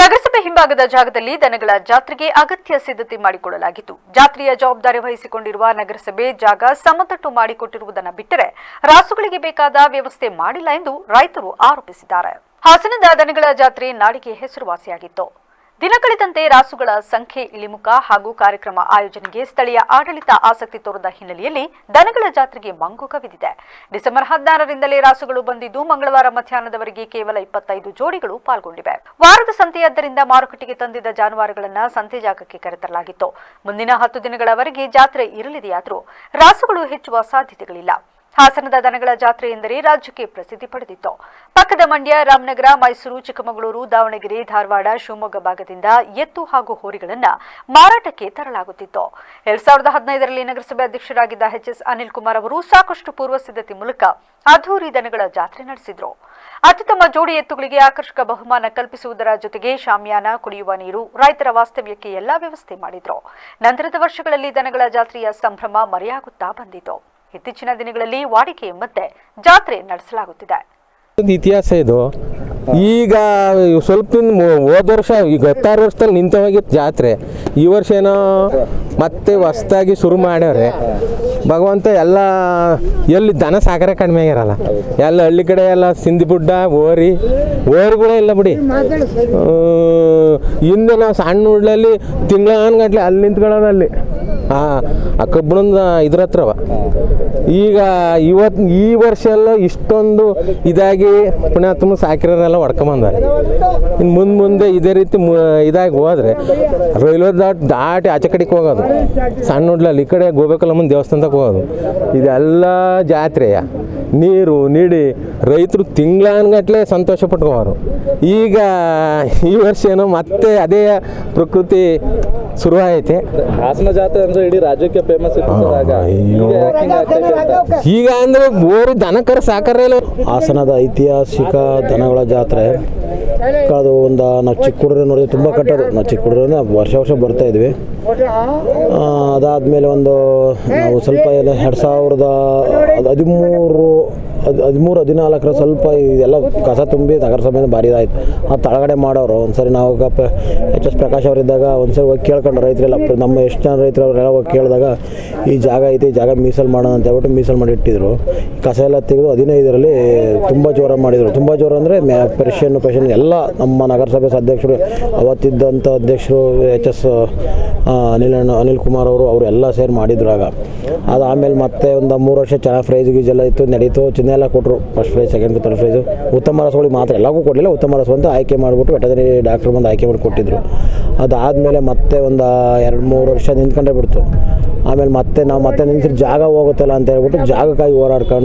ನಗರಸಭೆ ಹಿಂಭಾಗದ ಜಾಗದಲ್ಲಿ ದನಗಳ ಜಾತ್ರೆಗೆ ಅಗತ್ಯ ಸಿದ್ಧತೆ ಮಾಡಿಕೊಳ್ಳಲಾಗಿತ್ತು. ಜಾತ್ರೆಯ ಜವಾಬ್ದಾರಿ ವಹಿಸಿಕೊಂಡಿರುವ ನಗರಸಭೆ ಜಾಗ ಸಮತಟ್ಟು ಮಾಡಿಕೊಟ್ಟಿರುವುದನ್ನು ಬಿಟ್ಟರೆ ರಾಸುಗಳಿಗೆ ಬೇಕಾದ ವ್ಯವಸ್ಥೆ ಮಾಡಿಲ್ಲ ಎಂದು ರೈತರು ಆರೋಪಿಸಿದ್ದಾರೆ. ಹಾಸನದ ದನಗಳ ಜಾತ್ರೆ ನಾಡಿಗೆ ಹೆಸರುವಾಸಿಯಾಗಿತ್ತು. ದಿನಕಳೆದಂತೆ ರಾಸುಗಳ ಸಂಖ್ಯೆ ಇಳಿಮುಖ ಹಾಗೂ ಕಾರ್ಯಕ್ರಮ ಆಯೋಜನೆಗೆ ಸ್ಥಳೀಯ ಆಡಳಿತ ಆಸಕ್ತಿ ತೋರದ ಹಿನ್ನೆಲೆಯಲ್ಲಿ ದನಗಳ ಜಾತ್ರೆಗೆ ಮಂಗು ಕವಿದಿದೆ. ಡಿಸೆಂಬರ್ ಹದಿನಾರರಿಂದಲೇ ರಾಸುಗಳು ಬಂದಿದ್ದು, ಮಂಗಳವಾರ ಮಧ್ಯಾಹ್ನದವರೆಗೆ ಕೇವಲ ಇಪ್ಪತ್ತೈದು ಜೋಡಿಗಳು ಪಾಲ್ಗೊಂಡಿವೆ. ವಾರದ ಸಂತೆಯಾದ್ದರಿಂದ ಮಾರುಕಟ್ಟೆಗೆ ತಂದಿದ್ದ ಜಾನುವಾರುಗಳನ್ನು ಸಂತೆ ಜಾಗಕ್ಕೆ ಕರೆತರಲಾಗಿತ್ತು. ಮುಂದಿನ ಹತ್ತು ದಿನಗಳವರೆಗೆ ಜಾತ್ರೆ ಇರಲಿದೆಯಾದರೂ ರಾಸುಗಳು ಹೆಚ್ಚುವ ಸಾಧ್ಯತೆಗಳಿಲ್ಲ. ಹಾಸನದ ದನಗಳ ಜಾತ್ರೆ ಎಂದರೆ ರಾಜ್ಯಕ್ಕೆ ಪ್ರಸಿದ್ಧಿ ಪಡೆದಿತ್ತು. ಪಕ್ಕದ ಮಂಡ್ಯ, ರಾಮನಗರ, ಮೈಸೂರು, ಚಿಕ್ಕಮಗಳೂರು, ದಾವಣಗೆರೆ, ಧಾರವಾಡ, ಶಿವಮೊಗ್ಗ ಭಾಗದಿಂದ ಎತ್ತು ಹಾಗೂ ಹೋರಿಗಳನ್ನು ಮಾರಾಟಕ್ಕೆ ತರಲಾಗುತ್ತಿತ್ತು. ಎರಡ್ ಸಾವಿರದ ಹದಿನೈದರಲ್ಲಿ ನಗರಸಭೆ ಅಧ್ಯಕ್ಷರಾಗಿದ್ದ ಎಚ್ಎಸ್ ಅನಿಲ್ ಕುಮಾರ್ ಅವರು ಸಾಕಷ್ಟು ಪೂರ್ವ ಸಿದ್ಧತೆ ಮೂಲಕ ಅದ್ದೂರಿ ದನಗಳ ಜಾತ್ರೆ ನಡೆಸಿದ್ರು. ಅತ್ಯುತ್ತಮ ಜೋಡಿ ಎತ್ತುಗಳಿಗೆ ಆಕರ್ಷಕ ಬಹುಮಾನ ಕಲ್ಪಿಸುವುದರ ಜೊತೆಗೆ ಶಾಮಿಯಾನ, ಕುಡಿಯುವ ನೀರು, ರೈತರ ವಾಸ್ತವ್ಯಕ್ಕೆ ಎಲ್ಲಾ ವ್ಯವಸ್ಥೆ ಮಾಡಿದ್ರು. ನಂತರದ ವರ್ಷಗಳಲ್ಲಿ ದನಗಳ ಜಾತ್ರೆಯ ಸಂಭ್ರಮ ಮರೆಯಾಗುತ್ತಾ ಬಂದಿತು ಇತ್ತೀಚಿನ ದಿನಗಳಲ್ಲಿ ವಾಡಿಕೆ ಮತ್ತೆ ಜಾತ್ರೆ ನಡೆಸಲಾಗುತ್ತಿದೆ. ಇತಿಹಾಸ ಇದು. ಈಗ ಸ್ವಲ್ಪ ಹೋದ ವರ್ಷ, ಈಗ ಹತ್ತಾರು ವರ್ಷದಲ್ಲಿ ನಿಂತ ಹೋಗಿತ್ತು ಜಾತ್ರೆ. ಈ ವರ್ಷ ಏನೋ ಮತ್ತೆ ಹೊಸ್ದಾಗಿ ಶುರು ಮಾಡ್ಯವ್ರೆ. ಭಗವಂತ ಎಲ್ಲ ಎಲ್ಲಿ ದನ ಸಾಗರ ಕಡಿಮೆ ಆಗಿರಲ್ಲ. ಎಲ್ಲ ಹಳ್ಳಿ ಕಡೆ ಎಲ್ಲ ಸಿಂಧಿ ಬುಡ್ಡ ಓರಿ ಓರಿಗಳೇ ಇಲ್ಲ ಬಿಡಿ. ಹಿಂದೆ ನಾವು ಸಣ್ಣ ಉಡ್ಲಲ್ಲಿ ತಿಂಗಳಾನ್ಗಟ್ಲೆ ಅಲ್ಲಿ ನಿಂತ್ಕೊಳ್ಳೋದು ಅಲ್ಲಿ. ಆ ಕಬ್ಬಣದ ಇದ್ರ ಹತ್ರವ. ಈಗ ಇವತ್ತು ಈ ವರ್ಷ ಎಲ್ಲ ಇಷ್ಟೊಂದು ಇದಾಗಿ ಪುಣ್ಯಾತ್ಮ ಸಾಕಿರೋರೆಲ್ಲ ಹೊಡ್ಕೊಂಬಂದಾರೆ. ಇನ್ನು ಮುಂದೆ ಮುಂದೆ ಇದೇ ರೀತಿ ಇದಾಗಿ ಹೋದ್ರೆ ರೈಲ್ವೆ ದಾಟ್ ದಾಟಿ ಆಚೆ ಕಡೆಗೆ ಹೋಗೋದು. ಸಣ್ಣ ಹುಡ್ಲಲ್ಲಿ ಈ ಕಡೆ ಗೋಬೇಕಲ್ಲಮ್ಮನ ದೇವಸ್ಥಾನಕ್ಕೆ ಹೋಗೋದು ಇದೆಲ್ಲ ಜಾತ್ರೆಯ. ನೀರು ನೀಡಿ ರೈತರು ತಿಂಗಳಾನ್ಗಟ್ಲೆ ಸಂತೋಷ ಪಟ್ಕೋರು ಈಗ ಈ ವರ್ಷ ಏನೋ ಮತ್ತೆ ಅದೇ ಪ್ರಕೃತಿ ಶುರುವಾಗೈತೆ ಹಾಸನ ಜಾತ್ರೆ ಅಂದ್ರೆ ಇಡೀ ರಾಜ್ಯಕ್ಕೆ ಫೇಮಸ್. ಈಗ ಅಂದ್ರೆ ಬೋರು ದನಕರ ಸಾಕಾರ ಇಲ್ಲ. ಹಾಸನದ ಐತಿಹಾಸಿಕ ದನಗಳ ಜಾತ್ರೆ. ಅದು ಒಂದು ನಾವು ಚಿಕ್ಕ ಹುಡುಗರು ನೋಡಿದ್ರೆ ತುಂಬ ಕಟ್ಟೋದು. ನಾವು ಚಿಕ್ಕ ಹುಡುಗರು ವರ್ಷ ವರ್ಷ ಬರ್ತಾ ಇದ್ವಿ. ಅದಾದಮೇಲೆ ಒಂದು ನಾವು ಸ್ವಲ್ಪ ಎಲ್ಲ ಎರಡು ಸಾವಿರದ ಹದ್- ಹದಿಮೂರು ಅದು ಹದಿಮೂರು, ಹದಿನಾಲ್ಕರ ಸ್ವಲ್ಪ ಇದೆಲ್ಲ ಕಸ ತುಂಬಿ ನಗರಸಭೆಯಿಂದ ಭಾರಿ ಇದಾಯ್ತು ಆ ತಳಗಡೆ ಮಾಡೋರು, ಒಂದ್ಸರಿ ನಾವು ಎಚ್ ಎಸ್ ಪ್ರಕಾಶ್ ಅವರಿದ್ದಾಗ ಒಂದ್ಸರಿ ಹೋಗಿ ಕೇಳ್ಕೊಂಡು ರೈತರೆಲ್ಲ ನಮ್ಮ ಎಷ್ಟು ಜನ ರೈತರು ಅವರೆಲ್ಲ ಹೋಗಿ ಕೇಳಿದಾಗ ಈ ಜಾಗ ಐತಿ, ಜಾಗ ಮೀಸಲು ಮಾಡೋಣ ಅಂತ ಹೇಳ್ಬಿಟ್ಟು ಮೀಸಲು ಮಾಡಿ ಇಟ್ಟಿದ್ರು. ಕಸ ಎಲ್ಲ ತೆಗೆದು ಹದಿನೈದರಲ್ಲಿ ತುಂಬ ಜೋರ ಮಾಡಿದರು. ತುಂಬ ಜೋರ ಅಂದರೆ ಪರ್ಷಿಯನ್ ಪೆಷನ್ ಎಲ್ಲ ನಮ್ಮ ನಗರಸಭೆ ಅಧ್ಯಕ್ಷರು ಅವತ್ತಿದ್ದಂಥ ಅಧ್ಯಕ್ಷರು, ಎಚ್ ಎಸ್ ಅನಿಲ್ ಅನಿಲ್ ಕುಮಾರ್ ಅವರು ಅವರು ಎಲ್ಲ ಸೇರಿ ಮಾಡಿದ್ರು ಆಗ. ಅದು ಆಮೇಲೆ ಮತ್ತೆ ಒಂದು ಮೂರು ವರ್ಷ ಚೆನ್ನಾಗಿ ಪ್ರೈಸ್ ಗೀಜೆಲ್ಲ ಇತ್ತು, ನಡೀತು, ಚಿನ್ನ ಎಲ್ಲ ಕೊಟ್ಟರು first prize second third prize ಉತ್ತಮ ರಸಗಳಿಗೆ ಮಾತ್ರ ಎಲ್ಲಗೂ ಕೊಡಲಿಲ್ಲ, ಉತ್ತಮ ರಸ ಅಂತ ಆಯ್ಕೆ ಮಾಡಿಬಿಟ್ಟು ವೆಟನರಿ ಡಾಕ್ಟ್ರ್ ಬಂದು ಆಯ್ಕೆ ಮಾಡಿ ಕೊಟ್ಟಿದ್ರು. ಅದಾದಮೇಲೆ ಮತ್ತೆ ಒಂದು ಎರಡು, ಮೂರು ವರ್ಷ ನಿಂತ್ಕೊಂಡೇ ಬಿಡ್ತು. ಆಮೇಲೆ ಮತ್ತೆ ನಾವು ಮತ್ತೆ ನಿಂತಿರೋ ಜಾಗ ಹೋಗುತ್ತಲ್ಲ ಅಂತ ಹೇಳ್ಬಿಟ್ಟು ಜಾಗಕ್ಕಾಗಿ ಹೋರಾಡ್ಕೊಂಡು